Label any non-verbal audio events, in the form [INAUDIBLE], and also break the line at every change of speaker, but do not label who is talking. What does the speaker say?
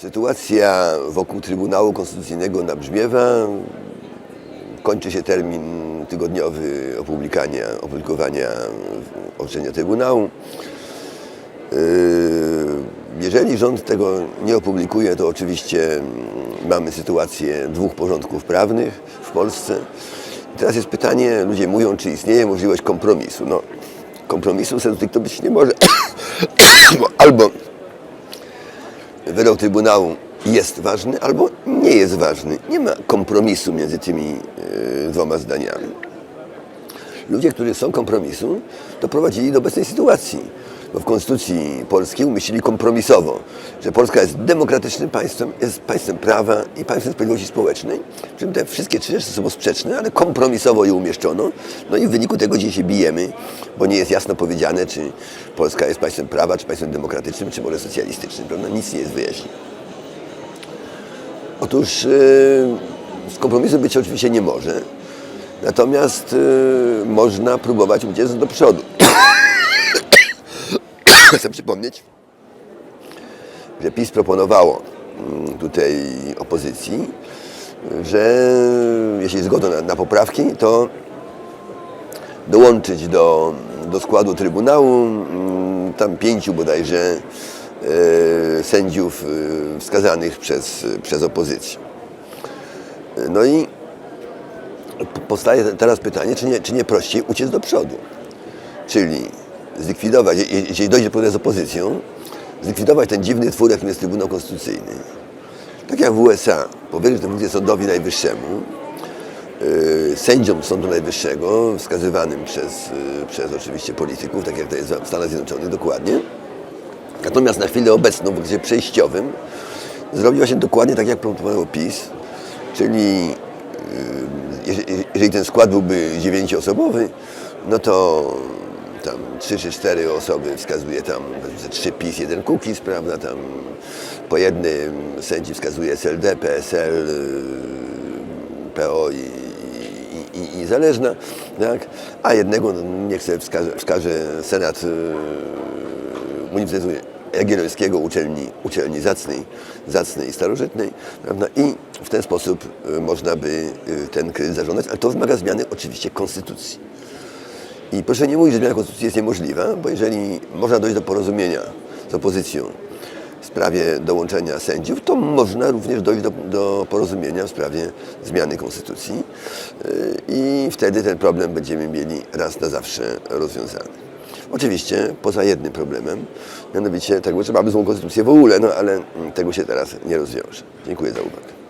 Sytuacja wokół Trybunału Konstytucyjnego nabrzmiewa. Kończy się termin tygodniowy opublikania, opublikowania orzeczenia Trybunału. Yy, Jeżeli rząd tego nie opublikuje, to oczywiście mamy sytuację dwóch porządków prawnych w Polsce. I teraz jest pytanie, ludzie mówią, czy istnieje możliwość kompromisu. No, kompromisu sensu to być nie może. [COUGHS] Bo albo wyrok Trybunału jest ważny, albo nie jest ważny. Nie ma kompromisu między tymi e, dwoma zdaniami. Ludzie, którzy chcą kompromisu, doprowadzili do obecnej sytuacji. Bo w Konstytucji Polskiej umieścili kompromisowo, że Polska jest demokratycznym państwem, jest państwem prawa i państwem sprawiedliwości społecznej. Przy czym te wszystkie trzy rzeczy są sprzeczne, ale kompromisowo je umieszczono. No i w wyniku tego dzisiaj się bijemy, bo nie jest jasno powiedziane, czy Polska jest państwem prawa, czy państwem demokratycznym, czy może socjalistycznym. Prawda? Nic nie jest wyjaśnione. Otóż yy, z kompromisu być oczywiście nie może. Natomiast yy, można próbować uciec do przodu. [COUGHS] Chcę przypomnieć, że PiS proponowało mm, tutaj opozycji, że jeśli zgodą na, na poprawki, to dołączyć do, do składu Trybunału mm, tam pięciu bodajże e, sędziów e, wskazanych przez, przez opozycję. No i powstaje teraz pytanie, czy nie, czy nie prościej uciec do przodu. Czyli zlikwidować, je- jeśli dojdzie do porozumienia z opozycją, zlikwidować ten dziwny twór, jakim jest Trybunał Konstytucyjny. Tak jak w USA, powierzyć tę funkcję Sądowi Najwyższemu, yy, sędziom Sądu Najwyższego, wskazywanym przez, yy, przez oczywiście polityków, tak jak to jest w Stanach Zjednoczonych dokładnie. Natomiast na chwilę obecną, w okresie przejściowym, zrobiła się dokładnie tak, jak proponował PiS, czyli jeżeli, ten skład byłby dziewięcioosobowy, no to tam trzy czy cztery osoby wskazuje tam, trzy PiS, jeden Kukiz, prawda, tam po jednym sędzi wskazuje SLD, PSL, PO i, i, i, i Zależna, tak? a jednego no, niech sobie wskaże, wskaże Senat yy, Uniwersytetu Jagiellońskiego, uczelni, uczelni zacnej, zacnej i starożytnej, prawda? i w ten sposób y, można by y, ten kredyt zażądać, ale to wymaga zmiany oczywiście konstytucji. I proszę nie mówić, że zmiana konstytucji jest niemożliwa, bo jeżeli można dojść do porozumienia z opozycją w sprawie dołączenia sędziów, to można również dojść do, do porozumienia w sprawie zmiany konstytucji y, i wtedy ten problem będziemy mieli raz na zawsze rozwiązany. Oczywiście poza jednym problemem, mianowicie tego, że mamy złą konstytucję w ogóle, no ale mm, tego się teraz nie rozwiąże. Dziękuję za uwagę.